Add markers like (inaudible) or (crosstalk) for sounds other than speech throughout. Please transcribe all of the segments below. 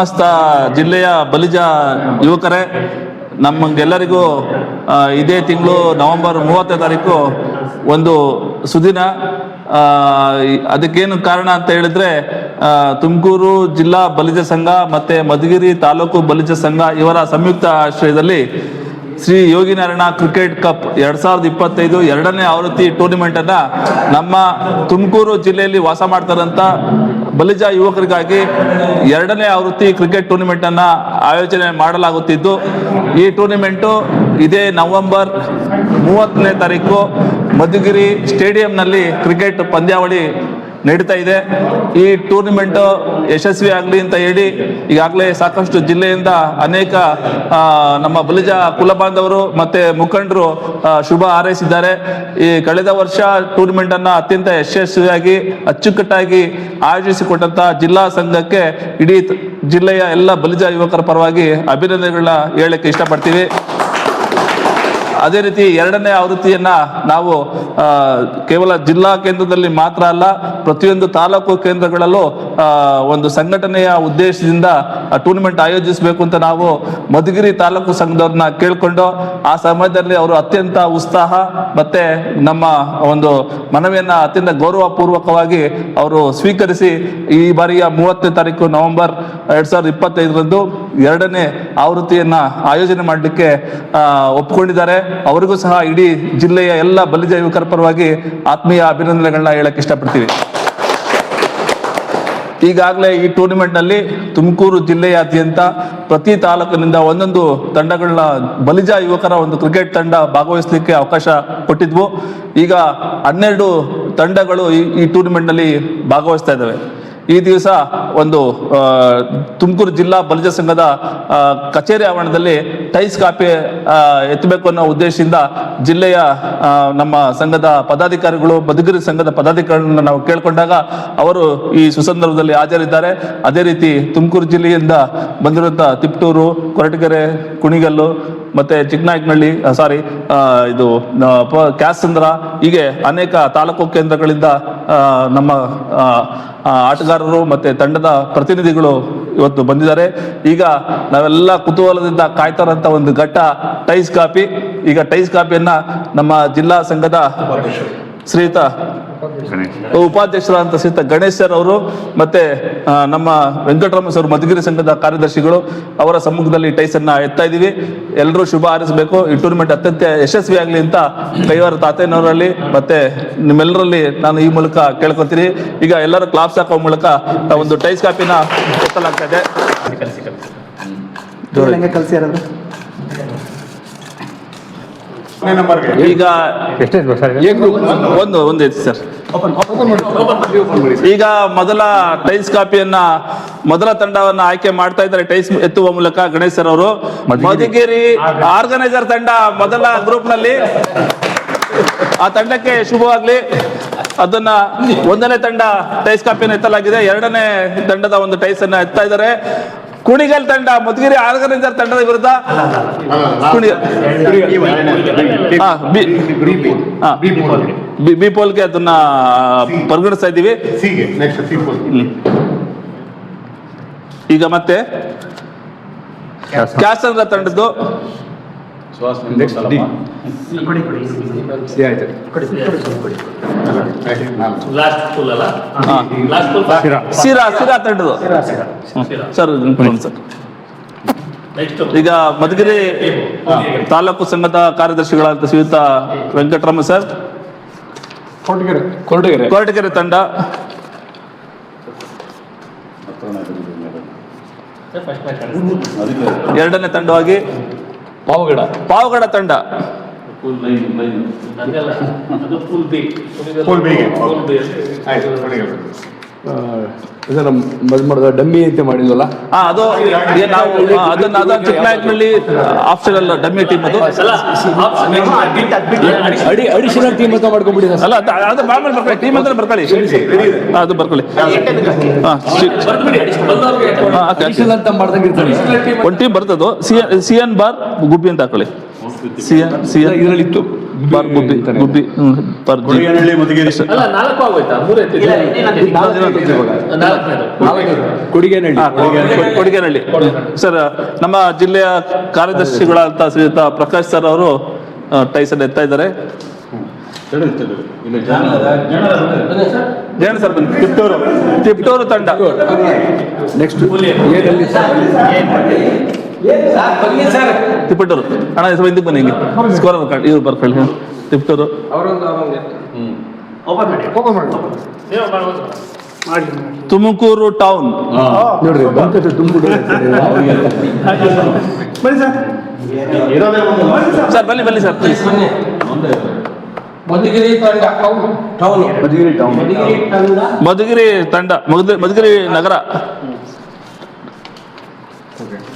ಸಮಸ್ತ ಜಿಲ್ಲೆಯ ಬಲಿಜ ಯುವಕರೇ, ನಮಗೆಲ್ಲರಿಗೂ ಇದೇ ತಿಂಗಳು ನವೆಂಬರ್ ಮೂವತ್ತನೇ ತಾರೀಕು ಒಂದು ಸುದಿನ. ಅದಕ್ಕೇನು ಕಾರಣ ಅಂತ ಹೇಳಿದ್ರೆ ತುಮಕೂರು ಜಿಲ್ಲಾ ಬಲಿಜ ಸಂಘ ಮತ್ತೆ ಮಧುಗಿರಿ ತಾಲೂಕು ಬಲಿಜ ಸಂಘ ಇವರ ಸಂಯುಕ್ತ ಆಶ್ರಯದಲ್ಲಿ ಶ್ರೀ ಯೋಗಿನಾರಾಯಣ ಕ್ರಿಕೆಟ್ ಕಪ್ ಎರಡ್ ಸಾವಿರದ ಇಪ್ಪತ್ತೈದು ಎರಡನೇ ಆವೃತ್ತಿ ಟೂರ್ನಿಮೆಂಟ್ ಅನ್ನ ನಮ್ಮ ತುಮಕೂರು ಜಿಲ್ಲೆಯಲ್ಲಿ ವಾಸ ಮಾಡ್ತಾರಂತ ಬಲಿಜ ಯುವಕರಿಗಾಗಿ ಎರಡನೇ ಆವೃತ್ತಿ ಕ್ರಿಕೆಟ್ ಟೂರ್ನಿಮೆಂಟ್ ಅನ್ನ ಆಯೋಜನೆ ಮಾಡಲಾಗುತ್ತಿದ್ದು, ಈ ಟೂರ್ನಿಮೆಂಟು ಇದೇ ನವೆಂಬರ್ ಮೂವತ್ತನೇ ತಾರೀಕು ಮಧುಗಿರಿ ಸ್ಟೇಡಿಯಂನಲ್ಲಿ ಕ್ರಿಕೆಟ್ ಪಂದ್ಯಾವಳಿ ನಡೀತಾ ಇದೆ. ಈ ಟೂರ್ನಿಮೆಂಟ್ ಯಶಸ್ವಿ ಆಗಲಿ ಅಂತ ಹೇಳಿ ಈಗಾಗಲೇ ಸಾಕಷ್ಟು ಜಿಲ್ಲೆಯಿಂದ ಅನೇಕ ನಮ್ಮ ಬಲಿಜ ಕುಲ ಬಾಂಧವರು ಮತ್ತೆ ಮುಖಂಡರು ಶುಭ ಹಾರೈಸಿದ್ದಾರೆ. ಈ ಕಳೆದ ವರ್ಷ ಟೂರ್ನಿಮೆಂಟ್ ಅನ್ನ ಅತ್ಯಂತ ಯಶಸ್ವಿಯಾಗಿ, ಅಚ್ಚುಕಟ್ಟಾಗಿ ಆಯೋಜಿಸಿಕೊಟ್ಟಂತ ಜಿಲ್ಲಾ ಸಂಘಕ್ಕೆ ಇಡೀ ಜಿಲ್ಲೆಯ ಎಲ್ಲ ಬಲಿಜ ಯುವಕರ ಪರವಾಗಿ ಅಭಿನಂದನೆಗಳನ್ನ ಹೇಳಕ್ಕೆ ಇಷ್ಟಪಡ್ತೀವಿ. ಅದೇ ರೀತಿ ಎರಡನೇ ಆವೃತ್ತಿಯನ್ನ ನಾವು ಕೇವಲ ಜಿಲ್ಲಾ ಕೇಂದ್ರದಲ್ಲಿ ಮಾತ್ರ ಅಲ್ಲ, ಪ್ರತಿಯೊಂದು ತಾಲೂಕು ಕೇಂದ್ರಗಳಲ್ಲೂ ಒಂದು ಸಂಘಟನೆಯ ಉದ್ದೇಶದಿಂದ ಟೂರ್ನಮೆಂಟ್ ಆಯೋಜಿಸಬೇಕು ಅಂತ ನಾವು ಮಧುಗಿರಿ ತಾಲೂಕು ಸಂಘದವ್ರನ್ನ ಕೇಳ್ಕೊಂಡು, ಆ ಸಮಯದಲ್ಲಿ ಅವರು ಅತ್ಯಂತ ಉತ್ಸಾಹ ಮತ್ತೆ ನಮ್ಮ ಒಂದು ಮನವಿಯನ್ನ ಅತ್ಯಂತ ಗೌರವಪೂರ್ವಕವಾಗಿ ಅವರು ಸ್ವೀಕರಿಸಿ, ಈ ಬಾರಿಯ ಮೂವತ್ತನೇ ತಾರೀಕು ನವೆಂಬರ್ ಎರಡ್ ಸಾವಿರದ ಇಪ್ಪತ್ತೈದರಂದು ಎರಡನೇ ಆವೃತ್ತಿಯನ್ನ ಆಯೋಜನೆ ಮಾಡಲಿಕ್ಕೆ ಒಪ್ಪಿಕೊಂಡಿದ್ದಾರೆ ಅವರಿಗೂ ಸಹ ಇಡೀ ಜಿಲ್ಲೆಯ ಎಲ್ಲ ಬಲಿಜ ಯುವಕರ ಪರವಾಗಿ ಆತ್ಮೀಯ ಅಭಿನಂದನೆಗಳನ್ನ ಹೇಳಕ್ಕೆ ಇಷ್ಟಪಡ್ತೀವಿ. ಈಗಾಗಲೇ ಈ ಟೂರ್ನಿಮೆಂಟ್ನಲ್ಲಿ ತುಮಕೂರು ಜಿಲ್ಲೆಯಾದ್ಯಂತ ಪ್ರತಿ ತಾಲೂಕಿನಿಂದ ಒಂದೊಂದು ತಂಡಗಳನ್ನ ಬಲಿಜ ಯುವಕರ ಒಂದು ಕ್ರಿಕೆಟ್ ತಂಡ ಭಾಗವಹಿಸಲಿಕ್ಕೆ ಅವಕಾಶ ಕೊಟ್ಟಿದ್ವು. ಈಗ ಹನ್ನೆರಡು ತಂಡಗಳು ಈ ಈ ಟೂರ್ನಿಮೆಂಟ್ನಲ್ಲಿ ಭಾಗವಹಿಸ್ತಾ ಇದ್ದಾವೆ ಈ ದಿವಸ ಒಂದು ತುಮಕೂರು ಜಿಲ್ಲಾ ಬಲಿಜ ಸಂಘದ ಕಚೇರಿ ಆವರಣದಲ್ಲಿ ಟೈಸ್ ಕಾಪಿ ಎತ್ತಬೇಕು ಅನ್ನೋ ಉದ್ದೇಶದಿಂದ ಜಿಲ್ಲೆಯ ನಮ್ಮ ಸಂಘದ ಪದಾಧಿಕಾರಿಗಳು, ಬದುಗಿರಿ ಸಂಘದ ಪದಾಧಿಕಾರಿಗಳನ್ನ ನಾವು ಕೇಳಿಕೊಂಡಾಗ ಅವರು ಈ ಸುಸಂದರ್ಭದಲ್ಲಿ ಹಾಜರಿದ್ದಾರೆ. ಅದೇ ರೀತಿ ತುಮಕೂರು ಜಿಲ್ಲೆಯಿಂದ ಬಂದಿರುವಂಥ ತಿಪ್ಟೂರು, ಕೊರಟಗೆರೆ, ಕುಣಿಗಲ್ಲು, ಮತ್ತೆ ಚಿಕ್ಕನಾಯಕನಹಳ್ಳಿ ಸಾರಿ ಇದು ಕ್ಯಾಸಂದ್ರ, ಹೀಗೆ ಅನೇಕ ತಾಲೂಕು ಕೇಂದ್ರಗಳಿಂದ ನಮ್ಮ ಆಟಗಾರರು ಮತ್ತೆ ತಂಡದ ಪ್ರತಿನಿಧಿಗಳು ಇವತ್ತು ಬಂದಿದ್ದಾರೆ. ಈಗ ನಾವೆಲ್ಲ ಕುತೂಹಲದಿಂದ ಕಾಯ್ತಾರಂತ ಒಂದು ಘಟ್ಟ ಟೈಸ್ ಕಾಪಿ. ಈಗ ಟೈಸ್ ಕಾಪಿಯನ್ನ ನಮ್ಮ ಜಿಲ್ಲಾ ಸಂಘದ ಶ್ರೀಯುತ ಉಪಾಧ್ಯಕ್ಷರಾದಂಥ ಸಹಿತ ಗಣೇಶ್ ಸರ್ ಅವರು ಮತ್ತೆ ನಮ್ಮ ವೆಂಕಟರಾಮ ಸರ್ ಮಧುಗಿರಿ ಸಂಘದ ಕಾರ್ಯದರ್ಶಿಗಳು ಅವರ ಸಮ್ಮುಖದಲ್ಲಿ ಟೈಸ್ ಅನ್ನ ಎತ್ತಾ ಇದೀವಿ. ಎಲ್ಲರೂ ಶುಭ ಹಾರಿಸಬೇಕು. ಈ ಟೂರ್ನಮೆಂಟ್ ಅತ್ಯಂತ ಯಶಸ್ವಿ ಆಗಲಿ ಅಂತ ಕೈವಾರ ತಾತಯ್ಯನವರಲ್ಲಿ ಮತ್ತೆ ನಿಮ್ಮೆಲ್ಲರಲ್ಲಿ ನಾನು ಈ ಮೂಲಕ ಕೇಳ್ಕೊತೀನಿ ಈಗ ಎಲ್ಲರೂ ಕ್ಲಾಪ್ಸ್ ಹಾಕೋ ಮೂಲಕ ಒಂದು ಟೈಸ್ ಕಾಪಿನ ಎತ್ತಲಾಗ್ತಾ ಇದೆ. ಕಲಸಿ ಈಗ ಒಂದು ಒಂದು ಐತಿ ಸರ್. ಈಗ ಮೊದಲ ಟೈಲ್ಸ್ ಕಾಪಿಯನ್ನ ಮೊದಲ ತಂಡವನ್ನ ಆಯ್ಕೆ ಮಾಡ್ತಾ ಇದ್ದಾರೆ ಟೈಸ್ ಎತ್ತುವ ಮೂಲಕ ಗಣೇಶ್ ಸರ್ ಅವರು. ಮಧುಗಿರಿ. ಆರ್ಗನೈಸರ್ ತಂಡ ಮೊದಲ ಗ್ರೂಪ್ನಲ್ಲಿ. ಆ ತಂಡಕ್ಕೆ ಶುಭವಾಗ್ಲಿ. ಅದನ್ನ ಒಂದನೇ ತಂಡ ಟೈಸ್ ಕಾಪಿಯನ್ನು ಎತ್ತಲಾಗಿದೆ. ಎರಡನೇ ತಂಡದ ಒಂದು ಟೈಸ್ ಅನ್ನ ಎತ್ತಾ ಇದ್ದಾರೆ. ಕುಣಿಗಲ್ ತಂಡ ಮಧುಗಿರಿ ಆರ್ಗನೈಸರ್ ತಂಡದ ವಿರುದ್ಧ ಕುಣಿಗಲ್. ಹಾ, ಬಿ- ಹಾ. ಬಿ- ಬಿ ಪೋಲ್ಗೆ ಅದನ್ನ ಪರಿಗಣಿಸ್ತಾ ಇದ್ದೀವಿ. ಈಗ ಮತ್ತೆ ಕ್ಯಾಸಂದ್ರ ತಂಡದ್ದು. ಆಯ್ತು. ಲಾಸ್ಟ್ ಫುಲ್ ಅಲ್ಲ? ಹಾ. Last pool Sira. ಸಿರಾ ತಂಡದ್ದು ಹ್ಮ್. ಸರ್. ಸರ್ ನೆಕ್ಸ್ಟ್ ಈಗ ಮಧುಗಿರಿ ತಾಲೂಕು ಸಂಘದ ಕಾರ್ಯದರ್ಶಿಗಳಾದ ಶ್ರೀಯುತ ವೆಂಕಟರಾಮ ಸರ್. ಕೊರಟಗೆರೆ. ಕೊರಟಗೆರೆ. ತಂಡ. ಎರಡನೇ ತಂಡವಾಗಿ ಪಾವಗಡ. ಪಾವಗಡ ತಂಡ. ಅದು ಫುಲ್ ಬಿ Full B ಗೆ. ಫುಲ್ ಬಿ ಆಯ್ತು ಕೊನೆಗೆ. ಇದನ್ನ ಮದ್ ಮಾಡಿದ ಡಮ್ಮಿ ಅಂತ ಮಾಡಿದ್ವಲ್ಲ? ಹಾ ಅದು ಈಗ ನಾವು ಅದನ್ನ ಅದನ್ನ ಅದನ್ನ ಚಿಕ್ಕನಾಯಕನಹಳ್ಳಿ ಅಲ್ಲ ಡಮ್ಮಿ ಟೀಮ್ ಅದು. ಅಡಿ ಅಡಿಷನಲ್ ಟೀಮ್ ಅಂತ ಮಾಡ್ಕೊಂಡ್ಬಿಟ್ಟಿದ ಅಲ್ಲ ಅದು ಮಾಮೂಲಿ ಬರ್ಕೊಳ್ಳಿ ಟೀಮ್ ಅಂತ ಬರ್ಕೊಳ್ಳಿ. ಅದು ಬರ್ಕೊಳ್ಳಿ. ಅಡಿಷನಲ್ ಅಂತ ಮಾಡ್ದಂಗೆ ಇರ್ತಾರೆ. ಒಂದ್ ಟೀಮ್ ಬರ್ತದೋ C C N bar Gubbi ಅಂತ ಹಾಕೊಳ್ಳಿ. ಸಿ ಎನ್ ಸಿ ಎನ್ ಇದರಲ್ಲಿ ಬಾರ್ ಗುಬ್ಬಿ ಗುಬ್ಬಿ ಹ್ಮ್, ಬಾರ್ ಜಿ. ಕೊಡಿಗೇನಹಳ್ಳಿ ಸರ್ ನಮ್ಮ ಜಿಲ್ಲೆಯ ಕಾರ್ಯದರ್ಶಿಗಳಾದಂತಹ ಶ್ರೀಯುತ ಪ್ರಕಾಶ್ ಸರ್ ಅವರು ಟೈಸನ್ ಎತ್ತಾ ಇದ್ದಾರೆ. ಜಯಣ್ಣ ಸರ್ ಬನ್ನಿ ತಿಪ್ಟೂರು. ತಿಪ್ಟೂರು ತಂಡ. ನೆಕ್ಸ್ಟ್ ಹಣ ಅಣ್ಣ ಹೆಸರು ಹಿಂದಕ್ಕೆ ಬನ್ನಿ ಹಿಂಗೆ. ಸ್ಕೋರ್ ಕಾರ್ಡ್ ಇವ್ರು ಬರ್ಕೊಳ್ಳಿ ಹಾಂ ನೀವು ಮಾಡ್ಬೋದು. ತುಮಕೂರು ಟೌನ್ ನೋಡ್ರಿ (laughs) ಸರ್. ಬನ್ನಿ ಬನ್ನಿ ಸರ್ ಪ್ಲೀಸ್ ಮಧುಗಿರಿ ತಂಡ. ಟೌನ್ ಮಧುಗಿರಿ ಟೌನ್ ಮಧುಗಿರಿ ತಂಡ. ಮಧುಗಿರಿ ತಂಡ.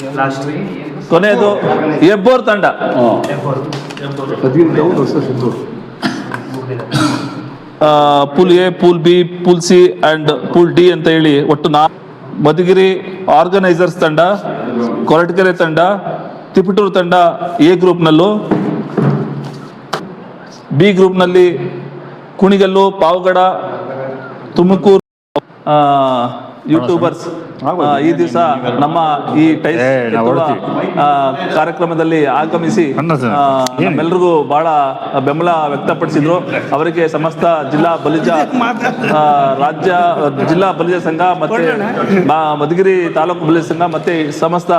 ನಗರ ಕೊನೆಯದು ಎಬ್ಬೋರ್ ತಂಡ. Pool A, pool B, pool C and pool D ಅಂತ ಹೇಳಿ ಒಟ್ಟು ನಾ ಮಧುಗಿರಿ ಆರ್ಗನೈಸರ್ಸ್ ತಂಡ, ಕೊರಟಗೆರೆ ತಂಡ, ತಿಪಟೂರು ತಂಡ ಎ ಗ್ರೂಪ್ನಲ್ಲೂ, ಬಿ ಗ್ರೂಪ್ನಲ್ಲಿ ಕುಣಿಗಲ್ಲು, ಪಾವಗಡ, ತುಮಕೂರು ಯೂಟ್ಯೂಬರ್ಸ್ ಈ ದಿವಸ ನಮ್ಮ ಈ ಟೈಸ್ ಕಾರ್ಯಕ್ರಮದಲ್ಲಿ ಆಗಮಿಸಿ ನಮ್ಮೆಲ್ಲರಿಗೂ ಬಹಳ ಬೆಂಬಲ ವ್ಯಕ್ತಪಡಿಸಿದ್ರು. ಅವರಿಗೆ ಸಮಸ್ತ ಜಿಲ್ಲಾ ಬಲಿಜ ರಾಜ್ಯ ಜಿಲ್ಲಾ ಬಲಿಜ ಸಂಘ ಮತ್ತೆ ಮಧುಗಿರಿ ತಾಲೂಕು ಬಲಿಜ ಸಂಘ ಮತ್ತೆ ಸಮಸ್ತ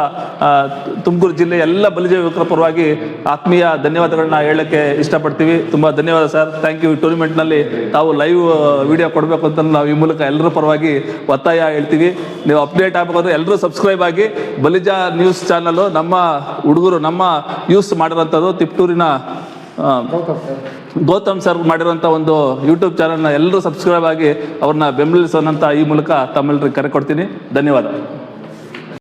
ತುಮಕೂರು ಜಿಲ್ಲೆ ಎಲ್ಲ ಬಲಿಜ ಯುವಕರ ಪರವಾಗಿ ಆತ್ಮೀಯ ಧನ್ಯವಾದಗಳನ್ನ ಹೇಳಕ್ಕೆ ಇಷ್ಟಪಡ್ತೀವಿ. ತುಂಬಾ ಧನ್ಯವಾದ ಸರ್. ಥ್ಯಾಂಕ್ ಯು ಟೂರ್ನಿಮೆಂಟ್ನಲ್ಲಿ ತಾವು ಲೈವ್ ವಿಡಿಯೋ ಕೊಡಬೇಕು ಅಂತ ನಾವು ಈ ಮೂಲಕ ಎಲ್ಲರ ಪರವಾಗಿ ಒತ್ತಾಯ ಹೇಳ್ತೀವಿ. ನೀವು ಅಪ್ಡೇಟ್ ಆಗಬೇಕಾದ್ರೆ ಎಲ್ಲರೂ ಸಬ್ಸ್ಕ್ರೈಬ್ ಆಗಿ ಬಲಿಜ ನ್ಯೂಸ್ ಚಾನಲ್ ನಮ್ಮ ಹುಡುಗರು, ನಮ್ಮ ಯೂಸ್ ಮಾಡಿರೋಂಥದ್ದು ತಿಪ್ಟೂರಿನ ಗೌತಮ್ ಸರ್ ಮಾಡಿರುವಂಥ ಒಂದು ಯೂಟ್ಯೂಬ್ ಚಾನಲ್ನ ಎಲ್ಲರೂ ಸಬ್ಸ್ಕ್ರೈಬ್ ಆಗಿ ಅವ್ರನ್ನ ಬೆಂಬಲಿಸೋಣಂತ ಈ ಮೂಲಕ ತಮ್ಮೆಲ್ಲರಿಗೆ ಕರೆ ಕೊಡ್ತೀನಿ. ಧನ್ಯವಾದ.